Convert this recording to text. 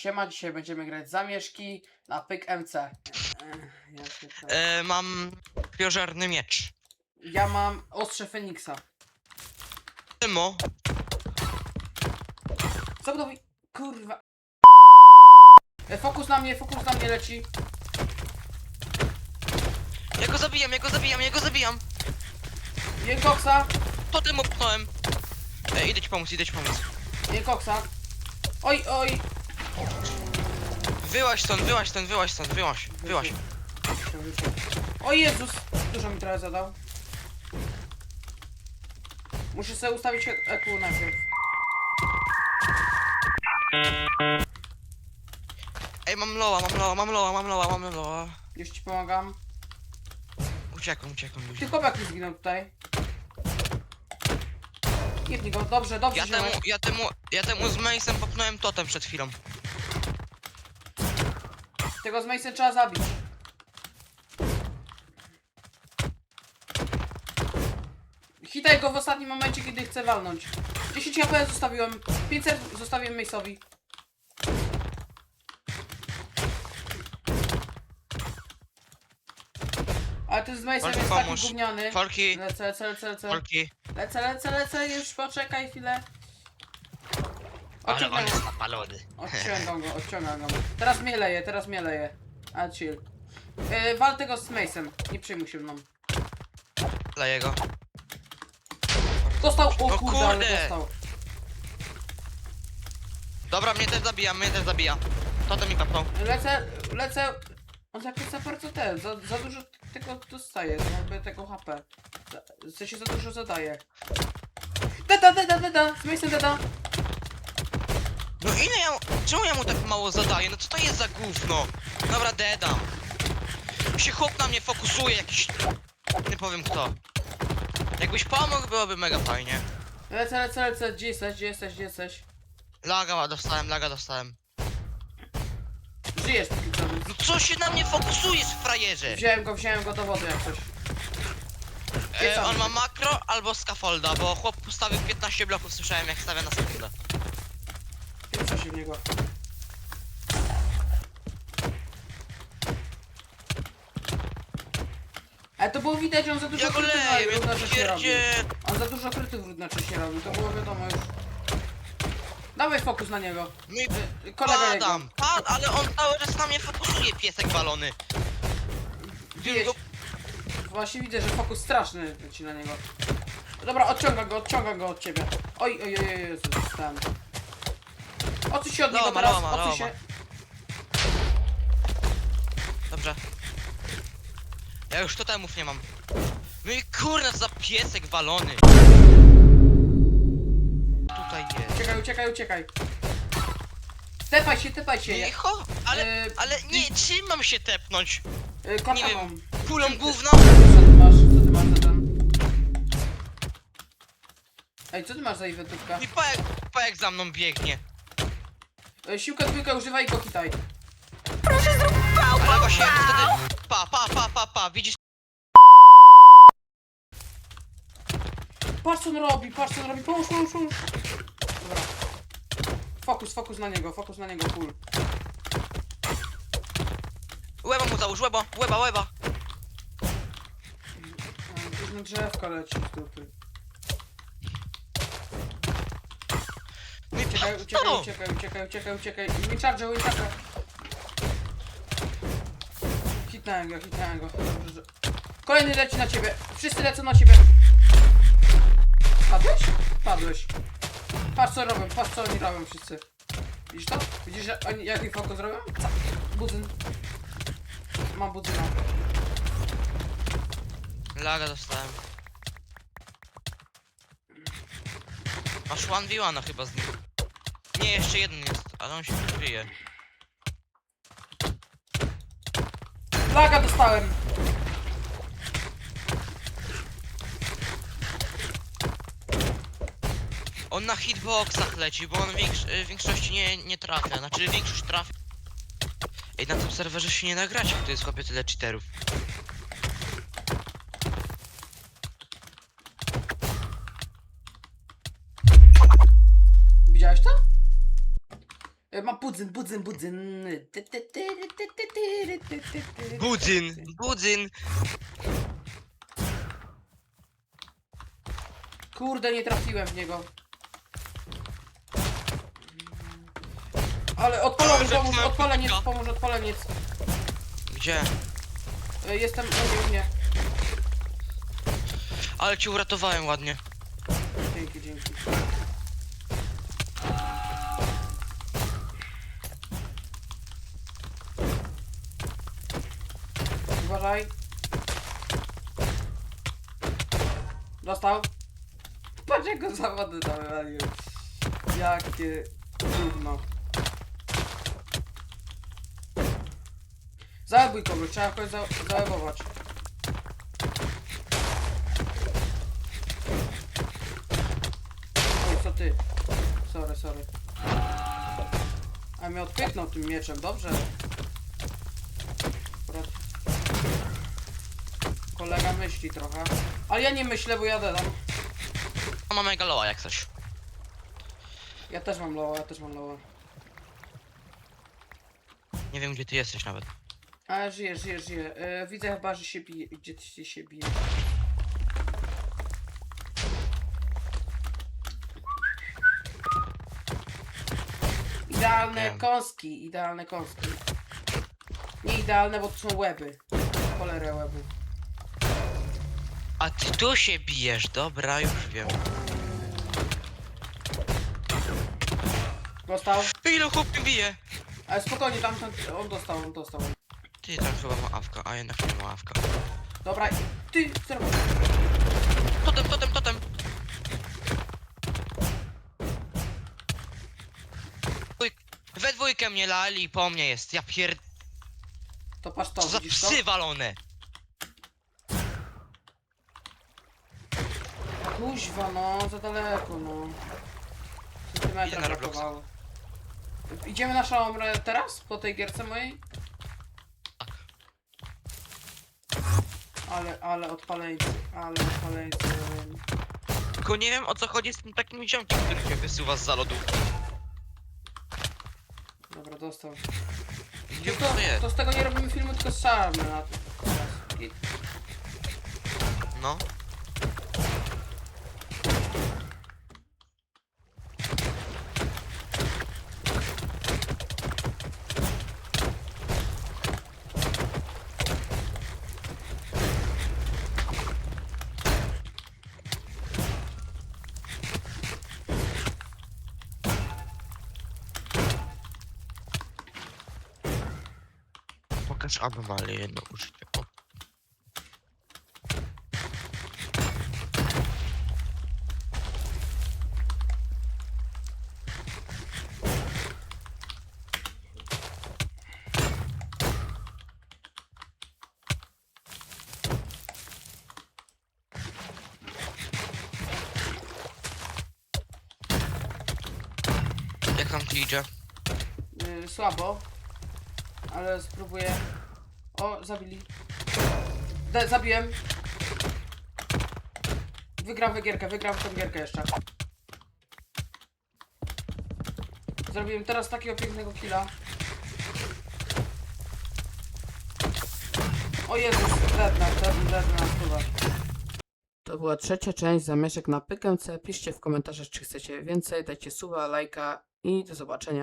Siema, dzisiaj będziemy grać zamieszki na pyk MC. Ech, Ja, się tak- E, mam krwiożerny miecz. ja mam ostrze Feniksa. Tymo, Zabudowi... Kurwa. E, Fokus na mnie, fokus na mnie leci. ja go zabijam, ja go zabijam, ja go zabijam. Jem koksa, Totem opchnąłem. E, idę ci pomóc, idę ci pomóc. jem koksa. Oj, oj. Wyłaź stąd, wyłaź stąd, wyłaź stąd, wyłaź, wyłaź. O Jezus! Dużo mi trochę zadał. Muszę sobie ustawić EQ najpierw. Ej, mam loa, mam loa, mam loa, mam loa, mam loa. Już ci pomagam. Uciekam, uciekam, Ty uciekam. chłopak mi zginął tutaj. Jedni go, dobrze, dobrze Ja temu, ja temu, ja temu z Mace'em popchnąłem totem przed chwilą. Tego z Mason trzeba zabić. Hitaj go w ostatnim momencie, kiedy chce walnąć. 10 HP zostawiłem. 500 zostawiłem Mace'owi. Ale ten z Mace'em jest taki gówniany. Folki, Lecę, lecę, lecę, lecę. folki. Lecę, lecę, lecę, już poczekaj chwilę. Ale Odciągam on go, jest napalony. odciągam go, odciągam go. Teraz mnie leje, teraz mnie leje. A chill. Yy, wal tego z Mace'em, nie przejmuj się mną. Dla jego. Dostał, o No kurde, ale kurde. dostał. Dobra, mnie też zabija, mnie też zabija. Totem mi kapnął. Lecę, lecę. On jakoś za bardzo ten, za, za dużo tego dostaje, jakby tego HP. Za- W sensie za dużo zadaje. Deda, deda, deda, z Mace'em deda. Czemu ja mu tak mało zadaję? No co to jest za gówno? Dobra, dedam. Się chłop na mnie fokusuje jakiś... Nie powiem kto. Jakbyś pomógł, byłoby mega fajnie. Lecę, lecę, lecę, gdzie jesteś, gdzie jesteś, gdzie jesteś? Laga dostałem, laga dostałem. Żyjesz, póki co, więc- No co się na mnie fokusujesz, frajerze? Wziąłem go, wziąłem go do wody jak coś. E, on ma makro albo scaffolda, bo chłop postawił 15 bloków, słyszałem jak stawia na sekundę. W niego. Ale to było widać, on za dużo Ja go krytów leję, ja równocześnie robił. pierdzie... On za dużo krytów równocześnie robił, to było wiadomo już. Dawaj fokus na niego. No i Y, Kolega jego. padam, pad, ale on cały czas na mnie fokusuje, piesek walony. Widzieć. Go... Właśnie widzę, że fokus straszny leci na niego. Dobra, odciągam go, odciągam go od ciebie. Oj, oj, oj, oj, Jezus, dostałem. Odsuń się od niego Loma, teraz, loma, odsuń loma. się. Dobrze. Ja już totemów nie mam. No i kurna za piesek walony. Tutaj jest. Uciekaj, uciekaj, uciekaj. Tepaj się, tepaj się. Nie, cho, ale, Yy, ale nie, czym mam się tepnąć? Y, Nie wiem. Kulą gówno? Co ty masz? Co ty masz za ten? Ej, co ty masz za? I pa jak, pa jak za mną biegnie. Y, Siłkę dwójkę używaj i go hitaj. Ale właśnie wtedy... Pa, pa, pa, pa, pa, widzisz? Patrz co on robi, patrz co on robi, pomóż, pomóż, pomóż. Dobra. Fokus, fokus na niego, fokus na niego, full. Łeba mu załóż, łeba, łeba, łeba. Gdzieś na drzewko leci z dupy. No i Uciekaj, uciekaj, uciekaj, uciekaj, uciekaj, uciekaj. Wincharge, wincharge. Hitnąłem go, hitnąłem go. Dobrze, że... Kolejny leci na ciebie. Wszyscy lecą na ciebie. Padłeś? Padłeś. Patrz co robią, patrz co oni robią wszyscy. Widzisz to? Widzisz, że oni jaki fokus robią? Co? Budzyn. Mam budzyna. Laga dostałem. Masz 1v1 chyba z nim. Nie, jeszcze jeden jest, ale on się kryje. Laga dostałem. On na hitboxach leci, bo on większ, y, w większości nie, nie trafia. Znaczy większość trafia. Ej, na tym serwerze się nie nagrać, jak to jest chłopie tyle cheaterów. budzyn, budzyn, budzyn. Budzyn! Budzyn! Kurde, nie trafiłem w niego. Ale odpalony, pomóż, twoja odpaleniec, pomóż, odpaleniec. Gdzie? Jestem, u mnie. Ale ci uratowałem ładnie. Dzięki, dzięki. Uważaj. Dostał. Patrz jak go zawody dałem. Jakie trudno. Załabuj kogoś, trzeba kogoś za załabować. Oj, co ty? Sorry, sorry. A mnie odpychnął tym mieczem, dobrze. Kolega myśli trochę. Ale ja nie myślę, bo jadę tam. A mam megaloa jak coś. Ja też mam loła, ja też mam loła. Nie wiem gdzie ty jesteś nawet. Ale żyje, żyje, żyje. E, widzę chyba, że się bije. Gdzie ty się bije? Idealne Wiem. kąski, idealne kąski. Nie idealne, bo to są łeby. Cholerę łebu. A ty tu się bijesz, dobra, już wiem. Dostał? Ile chłop mnie bije? Ale spokojnie, tam, tam on dostał, on dostał. Ty tam chyba ma awka, a jednak nie ma awka. Dobra, i- ty, co robisz? Totem, totem, totem. Dwój- We dwójkę mnie lali i po mnie jest. Ja pier... To patrz to, Co za widzisz to? psy walone. Kuźwa, no, za daleko, no. Idę Centymetra na Robloxa. brakowało. Idziemy na szałamrę teraz? Po tej gierce mojej? Ale, ale odpaleńcy, ale odpaleńcy. Tylko nie wiem o co chodzi z tym takim ziomkiem, który mnie wysuwa z lodu. Dobra, dostał. Nie To, wiem to z tego nie robimy filmu, tylko szałamrę na to. I- No. Pokaż anomalię jedno użycie. O. Jak tam ci idzie? y, słabo. Ale spróbuję. O, zabili. De, zabiłem. Wygramy gierkę, wygram tę gierkę jeszcze. Zrobiłem teraz takiego pięknego killa. O Jezus, deadna, deadna, deadna. To była trzecia część zamieszek na pykęce. Piszcie w komentarzach, czy chcecie więcej, dajcie suba, lajka i do zobaczenia.